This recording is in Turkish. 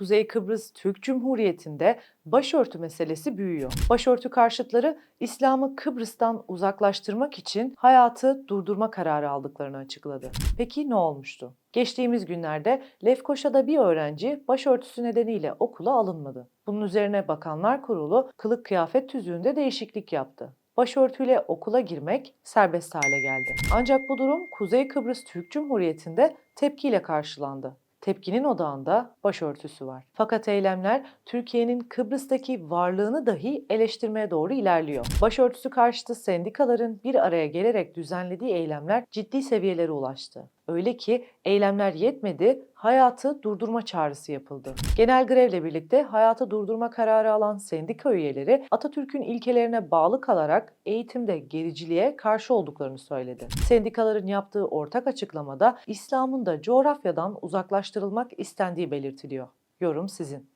Kuzey Kıbrıs Türk Cumhuriyeti'nde başörtü meselesi büyüyor. Başörtü karşıtları İslam'ı Kıbrıs'tan uzaklaştırmak için hayatı durdurma kararı aldıklarını açıkladı. Peki ne olmuştu? Geçtiğimiz günlerde Lefkoşa'da bir öğrenci başörtüsü nedeniyle okula alınmadı. Bunun üzerine Bakanlar Kurulu kılık kıyafet tüzüğünde değişiklik yaptı başörtüyle okula girmek serbest hale geldi. Ancak bu durum Kuzey Kıbrıs Türk Cumhuriyeti'nde tepkiyle karşılandı. Tepkinin odağında başörtüsü var. Fakat eylemler Türkiye'nin Kıbrıs'taki varlığını dahi eleştirmeye doğru ilerliyor. Başörtüsü karşıtı sendikaların bir araya gelerek düzenlediği eylemler ciddi seviyelere ulaştı. Öyle ki eylemler yetmedi, hayatı durdurma çağrısı yapıldı. Genel grevle birlikte hayatı durdurma kararı alan sendika üyeleri Atatürk'ün ilkelerine bağlı kalarak eğitimde gericiliğe karşı olduklarını söyledi. Sendikaların yaptığı ortak açıklamada İslam'ın da coğrafyadan uzaklaştırılmak istendiği belirtiliyor. Yorum sizin.